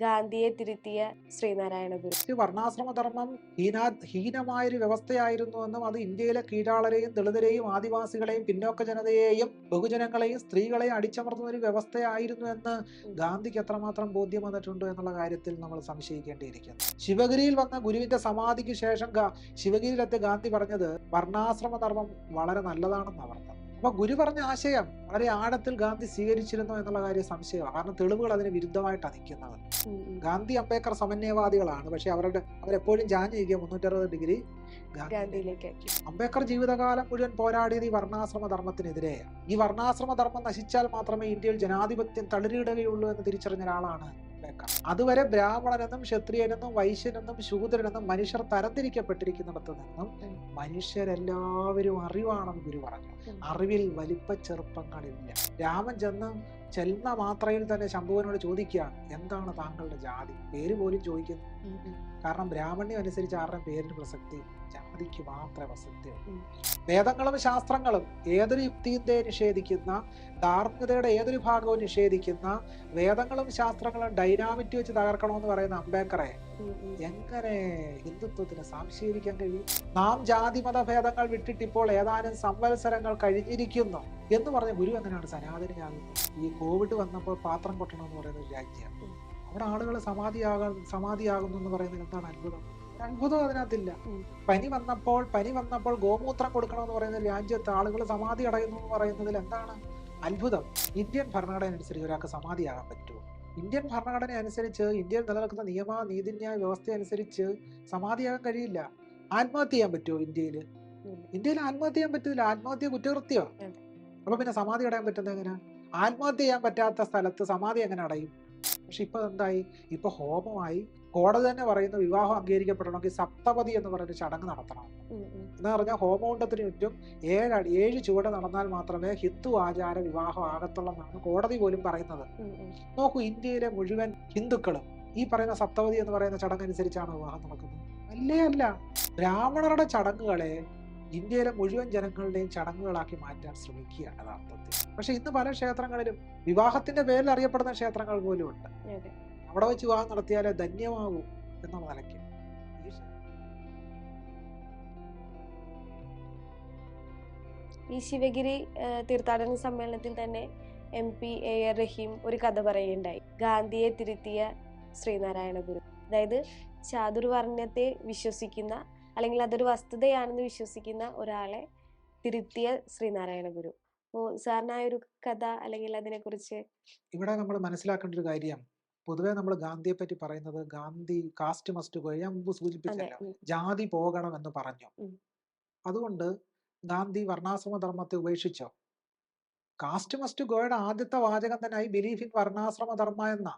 ഗാന്ധിയെ തിരുത്തിയ ശ്രീനാരായണ ഗുരു. വർണാശ്രമ ധർമ്മം ഹീനാ ഹീനമായൊരു വ്യവസ്ഥയായിരുന്നു എന്നും അത് ഇന്ത്യയിലെ കീഴാളരെയും ദളിതരെയും ആദിവാസികളെയും പിന്നോക്ക ജനതയെയും ബഹുജനങ്ങളെയും സ്ത്രീകളെയും അടിച്ചമർത്തുന്ന ഒരു വ്യവസ്ഥയായിരുന്നു എന്ന് ഗാന്ധിക്ക് എത്രമാത്രം ബോധ്യം വന്നിട്ടുണ്ടോ എന്നുള്ള കാര്യത്തിൽ നമ്മൾ സംശയിക്കേണ്ടിയിരിക്കുന്നു. ശിവഗിരിയിൽ വന്ന ഗുരുവിന്റെ സമാധിക്ക് ശേഷം ശിവഗിരിയിലെത്തി ഗാന്ധി പറഞ്ഞത് വർണാശ്രമ ധർമ്മം വളരെ നല്ലതാണെന്നാണ് പറഞ്ഞത്. അപ്പൊ ഗുരു പറഞ്ഞ ആശയം വളരെ ആഴത്തിൽ ഗാന്ധി സ്വീകരിച്ചിരുന്നു എന്നുള്ള കാര്യം സംശയമാണ്. കാരണം തെളിവുകൾ അതിന് വിരുദ്ധമായിട്ട് നിൽക്കുന്നത്. ഗാന്ധി അംബേദ്കർ സമന്വയവാദികളാണ്. പക്ഷെ അവരുടെ അവരെപ്പോഴും ജാൻ ചെയ്യുക മുന്നൂറ്ററുപത് ഡിഗ്രി ഗാന്ധി ഗാന്ധിയിലേക്ക് അംബേദ്കർ ജീവിതകാലം മുഴുവൻ പോരാടിയത് ഈ വർണാശ്രമ ധർമ്മത്തിനെതിരെയാണ് ഈ വർണാശ്രമ ധർമ്മം നശിച്ചാൽ മാത്രമേ ഇന്ത്യയിൽ ജനാധിപത്യം തളിരിടുകയുള്ളൂ എന്ന് തിരിച്ചറിഞ്ഞ ഒരാളാണ് അംബേദ്കർ അതുവരെ ബ്രാഹ്മണനെന്നും ക്ഷത്രിയനെന്നും വൈശ്യനെന്നും ശൂദ്രനെന്നും മനുഷ്യർ തരംതിരിക്കപ്പെട്ടിരിക്കുന്നിടത്ത് നിന്നും. മനുഷ്യരെല്ലാവരും അറിവാണെന്ന് ഗുരു പറഞ്ഞു. അറിവിൽ വലിപ്പ ചെറുപ്പങ്ങളില്ല. രാമൻ ചെന്ന് ചെന്ന മാത്രയിൽ തന്നെ ശംഭുവിനോട് ചോദിക്കുകയാണ് എന്താണ് താങ്കളുടെ ജാതി? പേര് പോലും ചോദിക്കുന്നു. കാരണം ബ്രാഹ്മണ്യം അനുസരിച്ച് ആരുടെ പേരിന് പ്രസക്തി? ജാതിക്ക് മാത്രമേ പ്രസക്തിയുള്ളൂ വേദങ്ങളും ശാസ്ത്രങ്ങളും ഏതൊരു യുക്തിയെ നിഷേധിക്കുന്ന ധാർമ്മികതയുടെ ഏതൊരു ഭാഗവും നിഷേധിക്കുന്ന വേദങ്ങളും ശാസ്ത്രങ്ങളും ഡൈനാമിറ്റ് വെച്ച് തകർക്കണമെന്ന് പറയുന്ന അംബേദ്കറെ. എങ്ങനെ ഹിന്ദുത്വത്തിന് സംശയിക്കാൻ കഴിയും? നാം ജാതി മതഭേദങ്ങൾ വിട്ടിട്ട് ഇപ്പോൾ ഏതാനും സംവത്സരങ്ങൾ കഴിഞ്ഞിരിക്കുന്നു എന്ന് പറഞ്ഞ ഗുരു എങ്ങനെയാണ് സനാതനിയാകുന്നത്? ഈ കോവിഡ് വന്നപ്പോൾ പാത്രം കൊട്ടണം എന്ന് പറയുന്ന ഒരു രാജ്യമാണ് ഉം. അവിടെ ആളുകൾ സമാധിയാകാൻ സമാധിയാകുന്നു എന്ന് പറയുന്നത് എന്താണ് അത്ഭുതം? അത്ഭുതം അതിനകത്തില്ല പനി വന്നപ്പോൾ പനി വന്നപ്പോൾ ഗോമൂത്രം കൊടുക്കണമെന്ന് പറയുന്ന രാജ്യത്ത് ആളുകൾ സമാധി അടയുന്നു എന്ന് പറയുന്നതിൽ എന്താണ്? അത്ഭുതം. ഇന്ത്യൻ ഭരണഘടന അനുസരിച്ച് ഒരാൾക്ക് സമാധിയാകാൻ പറ്റുമോ? ഇന്ത്യൻ ഭരണഘടന അനുസരിച്ച് ഇന്ത്യയിൽ നിലനിൽക്കുന്ന നിയമ നീതിന്യായ വ്യവസ്ഥ അനുസരിച്ച് സമാധിയാകാൻ കഴിയില്ല. ആത്മഹത്യ ചെയ്യാൻ പറ്റുമോ ഇന്ത്യയിൽ ഇന്ത്യയിൽ ആത്മഹത്യ ചെയ്യാൻ പറ്റില്ല ആത്മഹത്യ കുറ്റകൃത്യോ. അപ്പൊ പിന്നെ സമാധി അടയാൻ പറ്റുന്നത് എങ്ങനെ? ആത്മഹത്യ ചെയ്യാൻ പറ്റാത്ത സ്ഥലത്ത് സമാധി എങ്ങനെ അടയും? പക്ഷെ ഇപ്പൊ എന്തായി? ഇപ്പൊ ഹോമമായി. കോടതി തന്നെ പറയുന്ന വിവാഹം അംഗീകരിക്കപ്പെടണമെങ്കിൽ സപ്തപതി എന്ന് പറയുന്ന ചടങ്ങ് നടത്തണം. എന്ന് പറഞ്ഞാൽ ഹോമകുണ്ടത്തിന് ചുറ്റും ഏഴ് ഏഴ് ചുവട് നടന്നാൽ മാത്രമേ ഹിന്ദു ആചാര വിവാഹം ആകത്തുള്ളൂ എന്നാണ് കോടതി പോലും പറയുന്നത്. നോക്കൂ ഇന്ത്യയിലെ മുഴുവൻ ഹിന്ദുക്കളും ഈ പറയുന്ന സപ്തപതി എന്ന് പറയുന്ന ചടങ്ങ് അനുസരിച്ചാണ് വിവാഹം നടക്കുന്നത് അല്ലേ അല്ല ബ്രാഹ്മണരുടെ ചടങ്ങുകളെ ഇന്ത്യയിലെ മുഴുവൻ ജനങ്ങളുടെയും ചടങ്ങുകളാക്കി മാറ്റാൻ ശ്രമിക്കുകയാണ് യഥാർത്ഥത്തിൽ പക്ഷെ ഇന്ന് പല ക്ഷേത്രങ്ങളിലും വിവാഹത്തിന്റെ പേരിൽ അറിയപ്പെടുന്ന ക്ഷേത്രങ്ങൾ പോലും ഉണ്ട്. അവിടെ വെച്ച് വിവാഹം നടത്തിയാലേ ധന്യമാകൂ എന്നുള്ള നിലയ്ക്ക് ഈ ശിവഗിരി തീർത്ഥാടന സമ്മേളനത്തിൽ തന്നെ M P A R Rahim ഒരു കഥ പറയുകയുണ്ടായി. ഗാന്ധിയെ തിരുത്തിയ ശ്രീനാരായണ ഗുരു. അതായത് ചാതുർവർണത്തെ വിശ്വസിക്കുന്ന അല്ലെങ്കിൽ അതൊരു വസ്തുതയാണെന്ന് വിശ്വസിക്കുന്ന ഒരാളെ തിരുത്തിയ ശ്രീനാരായണ ഗുരു. അപ്പോൾ സാറിന് ആ ഒരു കഥ അല്ലെങ്കിൽ അതിനെക്കുറിച്ച് ഇവിടെ നമ്മൾ മനസ്സിലാക്കേണ്ട ഒരു കാര്യം പൊതുവെ നമ്മൾ ഗാന്ധിയെ പറ്റി പറയുന്നത് ഗാന്ധി കാസ്റ്റ് മസ്റ്റ് ഗോ ഞാൻ മുമ്പ് സൂചിപ്പിച്ചല്ലോ. ജാതി പോകണം എന്ന് പറഞ്ഞു. അതുകൊണ്ട് ഗാന്ധി വർണാശ്രമ ധർമ്മത്തെ ഉപേക്ഷിച്ചോ? കാസ്റ്റ് മസ്റ്റ് ഗോയുടെ ആദ്യത്തെ വാചകം തന്നെ I believe in varnashrama dharma എന്ന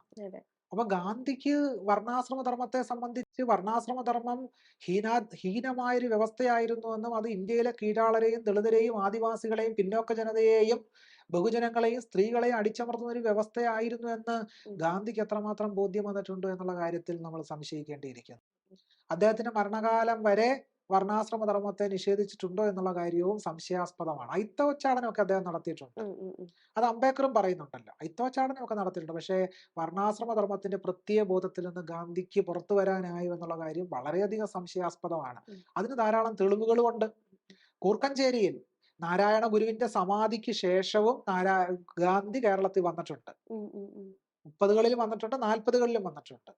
അപ്പൊ ഗാന്ധിക്ക് വർണാശ്രമ ധർമ്മത്തെ സംബന്ധിച്ച് വർണാശ്രമ ധർമ്മം ഹീനാ ഹീനമായൊരു വ്യവസ്ഥയായിരുന്നു എന്നും അത് ഇന്ത്യയിലെ കീഴാളരെയും ദളിതരെയും ആദിവാസികളെയും പിന്നോക്ക ജനതയെയും ബഹുജനങ്ങളെയും സ്ത്രീകളെയും അടിച്ചമർത്തുന്ന ഒരു വ്യവസ്ഥയായിരുന്നു എന്ന്. ഗാന്ധിക്ക് എത്രമാത്രം ബോധ്യം വന്നിട്ടുണ്ട് എന്നുള്ള കാര്യത്തിൽ നമ്മൾ സംശയിക്കേണ്ടിയിരിക്കുന്നു അദ്ദേഹത്തിന്റെ മരണകാലം വരെ വർണാശ്രമ ധർമ്മത്തെ നിഷേധിച്ചിട്ടുണ്ടോ എന്നുള്ള കാര്യവും സംശയാസ്പദമാണ്. ഐത്തോച്ചാടനമൊക്കെ അദ്ദേഹം നടത്തിയിട്ടുണ്ട്. അത് അംബേദ്കറും പറയുന്നുണ്ടല്ലോ. ഐത്തോച്ചാടനമൊക്കെ നടത്തിയിട്ടുണ്ട്. പക്ഷേ വർണാശ്രമ ധർമ്മത്തിന്റെ പ്രത്യേക ബോധത്തിൽ നിന്ന് ഗാന്ധിക്ക് പുറത്തു വരാനായോ എന്നുള്ള കാര്യം വളരെയധികം സംശയാസ്പദമാണ്. അതിന് ധാരാളം തെളിവുകളുമുണ്ട് കൂർക്കഞ്ചേരിയിൽ നാരായണ ഗുരുവിന്റെ സമാധിക്ക് ശേഷവും നാരാ ഗാന്ധി കേരളത്തിൽ വന്നിട്ടുണ്ട്. മുപ്പതുകളിലും വന്നിട്ടുണ്ട് നാൽപ്പതുകളിലും വന്നിട്ടുണ്ട്.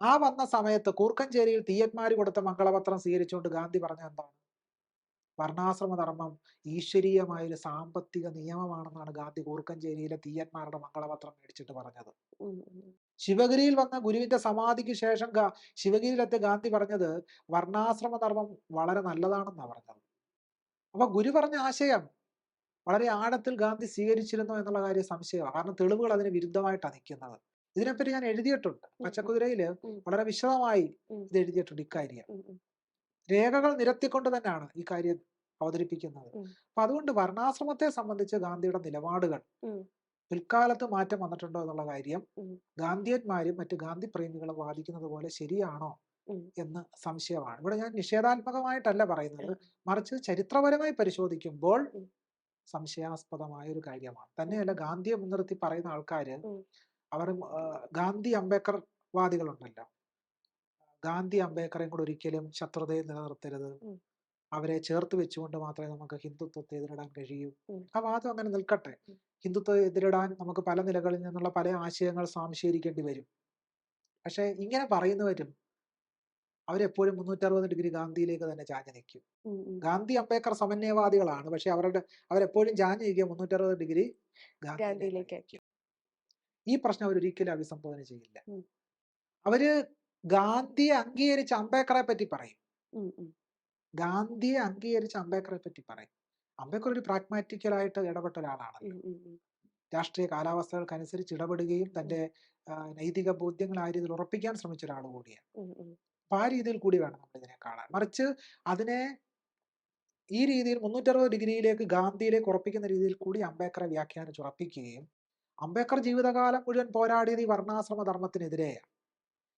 ആ വന്ന സമയത്ത് കൂർക്കഞ്ചേരിയിൽ തീയന്മാര് കൊടുത്ത മംഗളപത്രം സ്വീകരിച്ചുകൊണ്ട് ഗാന്ധി പറഞ്ഞ എന്താണ്? വർണാശ്രമ ധർമ്മം ഈശ്വരീയമായ ഒരു സാമ്പത്തിക നിയമമാണെന്നാണ് ഗാന്ധി കൂർക്കഞ്ചേരിയിലെ തീയന്മാരുടെ മംഗളപത്രം മേടിച്ചിട്ട് പറഞ്ഞത്. ശിവഗിരിയിൽ വന്ന ഗുരുവിന്റെ സമാധിക്ക് ശേഷം ശിവഗിരിയിലെത്തിയ ഗാന്ധി പറഞ്ഞത് വർണാശ്രമ ധർമ്മം വളരെ നല്ലതാണെന്നാണ് പറഞ്ഞത്. അപ്പൊ ഗുരു പറഞ്ഞ ആശയം വളരെ ആഴത്തിൽ ഗാന്ധി സ്വീകരിച്ചിരുന്നു എന്നുള്ള കാര്യം സംശയമാണ്. കാരണം തെളിവുകൾ അതിന് വിരുദ്ധമായിട്ടാണ് നിൽക്കുന്നത് ഇതിനെപ്പറ്റി ഞാൻ എഴുതിയിട്ടുണ്ട്. പച്ചക്കുതിരയിൽ വളരെ വിശദമായി. ഇത് എഴുതിയിട്ടുണ്ട് ഇക്കാര്യം. രേഖകൾ നിരത്തിക്കൊണ്ട് തന്നെയാണ് ഈ കാര്യം അവതരിപ്പിക്കുന്നത്. അപ്പൊ അതുകൊണ്ട് വർണാശ്രമത്തെ സംബന്ധിച്ച് ഗാന്ധിയുടെ നിലപാടുകൾ. പിൽക്കാലത്ത് മാറ്റം വന്നിട്ടുണ്ടോ എന്നുള്ള കാര്യം. ഗാന്ധിയന്മാരും മറ്റു ഗാന്ധി പ്രേമികളും വാദിക്കുന്നത് പോലെ ശരിയാണോ എന്ന് സംശയമാണ് ഇവിടെ ഞാൻ നിഷേധാത്മകമായിട്ടല്ല പറയുന്നത്. മറിച്ച് ചരിത്രപരമായി പരിശോധിക്കുമ്പോൾ. സംശയാസ്പദമായ ഒരു കാര്യമാണ് തന്നെയല്ല ഗാന്ധിയെ മുൻനിർത്തി പറയുന്ന ആൾക്കാര്. അവർ ഗാന്ധി അംബേദ്കർ വാദികളുണ്ടല്ലോ ഗാന്ധി അംബേദ്കറെയും കൂടെ ഒരിക്കലും ശത്രുതയെ നിലനിർത്തരുത്. അവരെ ചേർത്ത് വെച്ചുകൊണ്ട് മാത്രമേ നമുക്ക് ഹിന്ദുത്വത്തെ എതിരിടാൻ കഴിയൂ ആ വാദം അങ്ങനെ നിൽക്കട്ടെ. ഹിന്ദുത്വത്തെ എതിരിടാൻ നമുക്ക് പല നിലകളിൽ നിന്നുള്ള പല ആശയങ്ങൾ സ്വാംശീകരിക്കേണ്ടി വരും പക്ഷെ ഇങ്ങനെ പറയുന്നവരും അവരെപ്പോഴും മുന്നൂറ്ററുപത് ഡിഗ്രി ഗാന്ധിയിലേക്ക് തന്നെ ചാഞ്ഞു നിൽക്കും. ഗാന്ധി അംബേദ്കർ സമന്വയവാദികളാണ് പക്ഷെ അവരുടെ അവരെപ്പോഴും ചാഞ്ഞു നിൽക്കുക മുന്നൂറ്ററുപത് ഡിഗ്രി ഗാന്ധിയിലേക്ക്. ഈ പ്രശ്നം അവർ ഒരിക്കലും അഭിസംബോധന ചെയ്യില്ല. അവർ ഗാന്ധിയെ അംഗീകരിച്ച അംബേദ്കറെ പറ്റി പറയും. ഗാന്ധിയെ അംഗീകരിച്ച അംബേദ്കറെ പറ്റി പറയും. അംബേദ്കർ ഒരു പ്രാഗ്മാറ്റിക്കലായിട്ട് ഇടപെട്ട ഒരാളാണ്. രാഷ്ട്രീയ കാലാവസ്ഥകൾക്കനുസരിച്ച് ഇടപെടുകയും തന്റെ നൈതിക ബോധ്യങ്ങൾ ആ രീതിയിൽ ഉറപ്പിക്കാൻ ശ്രമിച്ച ഒരാൾ കൂടിയാണ്. അപ്പൊ ആ രീതിയിൽ കൂടി വേണം നമ്മൾ ഇതിനെ കാണാൻ. മറിച്ച് അതിനെ ഈ രീതിയിൽ മുന്നൂറ്ററുപത് ഡിഗ്രിയിലേക്ക് ഗാന്ധിയിലേക്ക് ഉറപ്പിക്കുന്ന രീതിയിൽ കൂടി അംബേദ്കറെ വ്യാഖ്യാനിച്ച് ഉറപ്പിക്കുകയും അംബേദ്കർ ജീവിതകാലം മുഴുവൻ പോരാടിയത് ഈ വർണാശ്രമ ധർമ്മത്തിനെതിരെയാണ്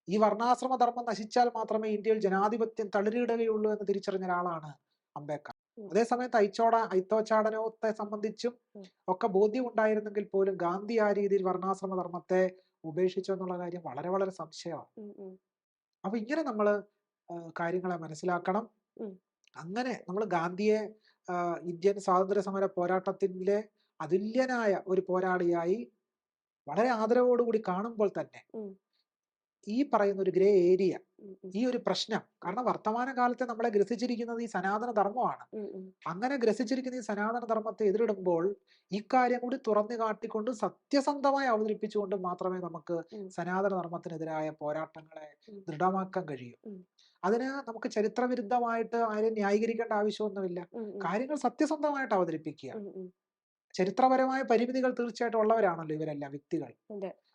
ഈ വർണാശ്രമ ധർമ്മം നശിച്ചാൽ മാത്രമേ ഇന്ത്യയിൽ ജനാധിപത്യം തളിരിടുകയുള്ളൂ എന്ന് തിരിച്ചറിഞ്ഞ ഒരാളാണ് അംബേദ്കർ. അതേസമയത്ത് ഐച്ചോട ഐത്തോച്ചാടനത്തെ സംബന്ധിച്ചും. ഒക്കെ ബോധ്യം ഉണ്ടായിരുന്നെങ്കിൽ പോലും ഗാന്ധി ആ രീതിയിൽ വർണാശ്രമ ധർമ്മത്തെ ഉപേക്ഷിച്ചു എന്നുള്ള കാര്യം വളരെ വളരെ സംശയമാണ്. അപ്പൊ ഇങ്ങനെ നമ്മൾ കാര്യങ്ങളെ മനസ്സിലാക്കണം അങ്ങനെ നമ്മൾ ഗാന്ധിയെ ഇന്ത്യൻ സ്വാതന്ത്ര്യ സമര പോരാട്ടത്തിലെ അതുല്യനായ ഒരു പോരാളിയായി വളരെ ആദരവോടുകൂടി കാണുമ്പോൾ തന്നെ ഈ പറയുന്ന ഒരു ഗ്രേ ഏരിയ. ഈ ഒരു പ്രശ്നം കാരണം വർത്തമാന കാലത്തെ നമ്മളെ ഗ്രസിച്ചിരിക്കുന്നത് ഈ സനാതന ധർമ്മമാണ്. അങ്ങനെ ഗ്രസിച്ചിരിക്കുന്ന ഈ സനാതന ധർമ്മത്തെ എതിരിടുമ്പോൾ കാര്യം കൂടി തുറന്നു കാട്ടിക്കൊണ്ട് സത്യസന്ധമായി അവതരിപ്പിച്ചുകൊണ്ട് മാത്രമേ നമുക്ക്. സനാതന ധർമ്മത്തിനെതിരായ പോരാട്ടങ്ങളെ ദൃഢമാക്കാൻ കഴിയൂ. അതിന് നമുക്ക് ചരിത്രവിരുദ്ധമായിട്ട് ആരെയും ന്യായീകരിക്കേണ്ട ആവശ്യമൊന്നുമില്ല. കാര്യങ്ങൾ സത്യസന്ധമായിട്ട് അവതരിപ്പിക്കുക. ചരിത്രപരമായ പരിമിതികൾ തീർച്ചയായിട്ടും ഉള്ളവരാണല്ലോ ഇവരെല്ലാം വ്യക്തികൾ.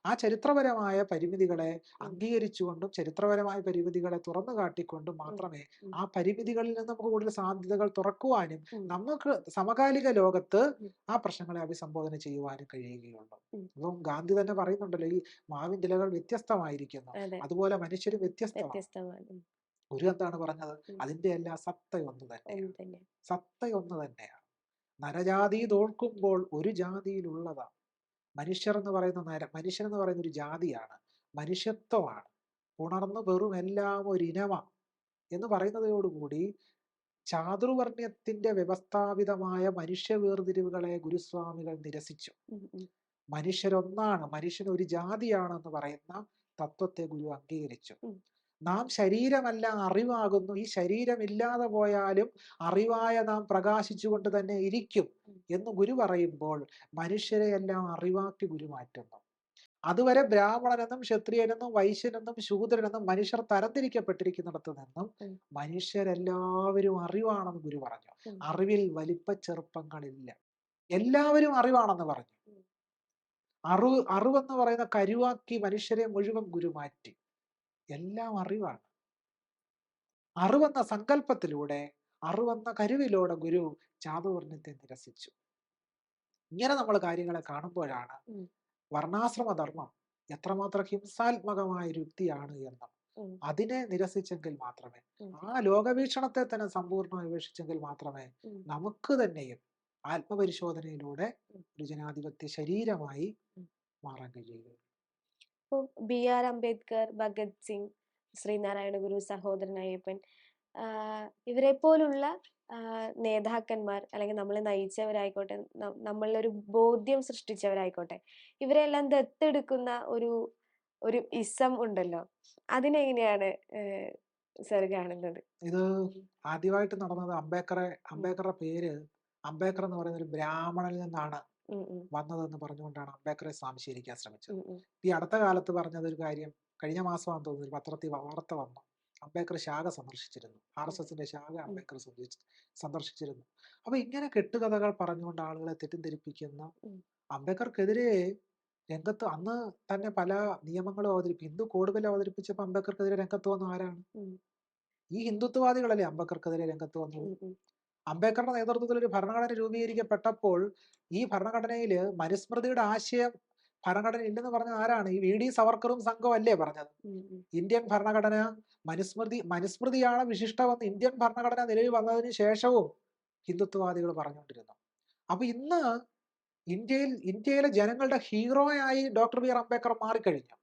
ആ ചരിത്രപരമായ പരിമിതികളെ അംഗീകരിച്ചുകൊണ്ടും ചരിത്രപരമായ പരിമിതികളെ തുറന്നു കാട്ടിക്കൊണ്ടും മാത്രമേ ആ പരിമിതികളിൽ നിന്ന് നമുക്ക് കൂടുതൽ സാധ്യതകൾ തുറക്കുവാനും നമുക്ക് സമകാലിക ലോകത്ത് ആ പ്രശ്നങ്ങളെ അഭിസംബോധന ചെയ്യുവാനും കഴിയുകയുള്ളൂ. അപ്പം ഗാന്ധി തന്നെ പറയുന്നുണ്ടല്ലോ ഈ മാവിൻ ഇലകൾ വ്യത്യസ്തമായിരിക്കുന്നു. അതുപോലെ മനുഷ്യരും വ്യത്യസ്തമാണ്. ഗുരു എന്താണ് പറഞ്ഞത്. അതിന്റെ എല്ലാം സത്ത തന്നെ ഒന്ന് തന്നെ സത്ത ഒന്ന് തന്നെയാണ്. നരജാതി തോൽക്കുമ്പോൾ ഒരു ജാതിയിലുള്ളതാണ് മനുഷ്യർ എന്ന് പറയുന്ന നര മനുഷ്യൻ എന്ന് പറയുന്ന ഒരു ജാതിയാണ്. മനുഷ്യത്വമാണ്. ഉണർന്നു വെറും എല്ലാം ഒരു ഇനമാണ് എന്ന് പറയുന്നതോടുകൂടി ചാതുർവർണ്യത്തിന്റെ വ്യവസ്ഥാപിതമായ മനുഷ്യ വേർതിരിവുകളെ ഗുരുസ്വാമികൾ നിരസിച്ചു. മനുഷ്യരൊന്നാണ്. മനുഷ്യൻ ഒരു ജാതിയാണെന്ന് പറയുന്ന തത്വത്തെ ഗുരു അംഗീകരിച്ചു. നാം ശരീരമല്ല അറിവാകുന്നു. ഈ ശരീരമില്ലാതെ പോയാലും അറിവായ നാം പ്രകാശിച്ചുകൊണ്ട് തന്നെ ഇരിക്കും എന്ന് ഗുരു പറയുമ്പോൾ മനുഷ്യരെ എല്ലാം അറിവാക്കി ഗുരു മാറ്റുന്നു. അതുവരെ ബ്രാഹ്മണനെന്നും ക്ഷത്രിയനെന്നും വൈശ്യനെന്നും ശൂദ്രനെന്നും മനുഷ്യർ തരംതിരിക്കപ്പെട്ടിരിക്കുന്നിടത്ത് നിന്നും മനുഷ്യരെല്ലാവരും അറിവാണെന്ന് ഗുരു പറഞ്ഞു. അറിവിൽ വലിപ്പ ചെറുപ്പങ്ങളില്ല. എല്ലാവരും അറിവാണെന്ന് പറഞ്ഞു. അറിവ് അറിവെന്ന് പറയുന്ന കരുവാക്കി മനുഷ്യരെ മുഴുവൻ ഗുരു മാറ്റി. എല്ലാം അറിവാണ്. അറിവെന്ന സങ്കല്പത്തിലൂടെ അറിവെന്ന കരുവിലൂടെ ഗുരു ചാതുവർണത്തെ നിരസിച്ചു. ഇങ്ങനെ നമ്മൾ കാര്യങ്ങളെ കാണുമ്പോഴാണ് വർണാശ്രമധർമ്മം വർണാശ്രമ എത്രമാത്രം ഹിംസാത്മകമായ ഒരു യുക്തിയാണ് എന്നും. അതിനെ നിരസിച്ചെങ്കിൽ മാത്രമേ ആ ലോകവീക്ഷണത്തെ തന്നെ സമ്പൂർണമായി വീക്ഷിച്ചെങ്കിൽ മാത്രമേ നമുക്ക് തന്നെയും ആത്മപരിശോധനയിലൂടെ. ഒരു ജനാധിപത്യ ശരീരമായി മാറാൻ കഴിയുകയുള്ളൂ. ഇപ്പം ബി ആർ അംബേദ്കർ ഭഗത് സിംഗ് ശ്രീനാരായണ ഗുരു സഹോദരൻ അയ്യപ്പൻ ഇവരെ പോലുള്ള നേതാക്കന്മാർ അല്ലെങ്കിൽ നമ്മളെ നയിച്ചവരായിക്കോട്ടെ നമ്മളിലൊരു ബോധ്യം സൃഷ്ടിച്ചവരായിക്കോട്ടെ ഇവരെല്ലാം ദത്തെടുക്കുന്ന ഒരു ഒരു ഇസം ഉണ്ടല്ലോ അതിനെങ്ങനെയാണ് സർ കാണുന്നത്? ഇത് ആദ്യമായിട്ട് നടന്നത് അംബേദ്കറെ അംബേദ്കറുടെ പേര് അംബേദ്കർ എന്ന് പറയുന്ന ഒരു ബ്രാഹ്മണനിൽ നിന്നാണ്. വന്നതെന്ന് പറഞ്ഞുകൊണ്ടാണ് അംബേദ്കറെ സ്വാംശീകരിക്കാൻ ശ്രമിച്ചത്. ഈ അടുത്ത കാലത്ത് പറഞ്ഞത് ഒരു കാര്യം കഴിഞ്ഞ മാസമാണെന്ന് തോന്നുന്നു ഒരു പത്രത്തിൽ വാർത്ത വന്നു. അംബേദ്കർ ശാഖ സന്ദർശിച്ചിരുന്നു. ആർ എസ് എസിന്റെ ശാഖ അംബേദ്കർ സന്ദർശിച്ചിരുന്നു. അപ്പൊ ഇങ്ങനെ കെട്ടുകഥകൾ പറഞ്ഞുകൊണ്ട് ആളുകളെ തെറ്റിദ്ധരിപ്പിക്കുന്ന. അംബേദ്കർക്കെതിരെ രംഗത്ത് അന്ന് തന്നെ പല നിയമങ്ങളും അവതരിപ്പിക്കും ഹിന്ദു കോഡുകൾ അവതരിപ്പിച്ചപ്പോൾ അംബേദ്കർക്കെതിരെ രംഗത്ത് വന്ന ആരാണ്? ഈ ഹിന്ദുത്വവാദികളല്ലേ അംബേദ്കർക്കെതിരെ രംഗത്ത് വന്നത്? അംബേദ്കറുടെ നേതൃത്വത്തിൽ ഒരു ഭരണഘടന രൂപീകരിക്കപ്പെട്ടപ്പോൾ ഈ ഭരണഘടനയിൽ മനുസ്മൃതിയുടെ ആശയം ഭരണഘടന ഇല്ലെന്ന് പറഞ്ഞ ആരാണ്? ഈ വി ഡി സവർക്കറും സംഘവും അല്ലേ പറഞ്ഞത് ഇന്ത്യൻ ഭരണഘടന മനുസ്മൃതി മനുസ്മൃതിയാണ് വിശിഷ്ടമെന്ന് ഇന്ത്യൻ ഭരണഘടന നിലവിൽ വന്നതിന് ശേഷവും ഹിന്ദുത്വവാദികൾ പറഞ്ഞുകൊണ്ടിരുന്നു. അപ്പൊ ഇന്ന് ഇന്ത്യയിൽ ഇന്ത്യയിലെ ജനങ്ങളുടെ ഹീറോയായി ഡോക്ടർ ബി ആർ അംബേദ്കർ മാറിക്കഴിഞ്ഞു.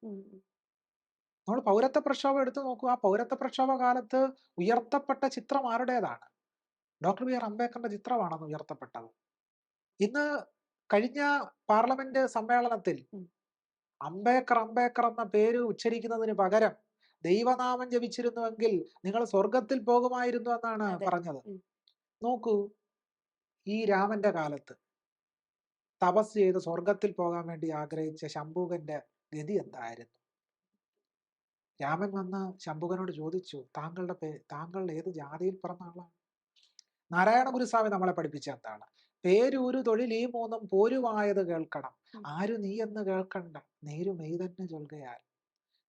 നമ്മൾ പൗരത്വ പ്രക്ഷോഭം എടുത്തു നോക്കുക. ആ പൗരത്വ പ്രക്ഷോഭ കാലത്ത് ഉയർത്തപ്പെട്ട ചിത്രം ആരുടേതാണ്? ഡോക്ടർ ബി ആർ അംബേദ്കറിന്റെ ചിത്രമാണെന്ന് ഉയർത്തപ്പെട്ടത്. ഇന്ന് കഴിഞ്ഞ പാർലമെന്റ് സമ്മേളനത്തിൽ. അംബേദ്കർ അംബേദ്കർ എന്ന പേര് ഉച്ചരിക്കുന്നതിന് പകരം ദൈവനാമം ജപിച്ചിരുന്നുവെങ്കിൽ നിങ്ങൾ സ്വർഗത്തിൽ പോകുമായിരുന്നു എന്നാണ്. പറഞ്ഞത്. നോക്കൂ ഈ രാമന്റെ കാലത്ത് തപസ് ചെയ്ത് സ്വർഗത്തിൽ പോകാൻ വേണ്ടി ആഗ്രഹിച്ച ശംഭൂകന്റെ ഗതി എന്തായിരുന്നു? രാമൻ വന്ന് ശംഭുകനോട് ചോദിച്ചു താങ്കളുടെ പേ താങ്കൾ ഏത് ജാതിയിൽ പിറന്ന ആളാണ്? നാരായണ ഗുരുസ്വാമി നമ്മളെ പഠിപ്പിച്ച എന്താണ് പേരൂരു തൊഴിൽ ഈ മൂന്നും പോരുവായത് കേൾക്കണം. ആരു നീ എന്ന് കേൾക്കണ്ട. നേരു മെയ് തന്നെ ചൊൽകയാൽ.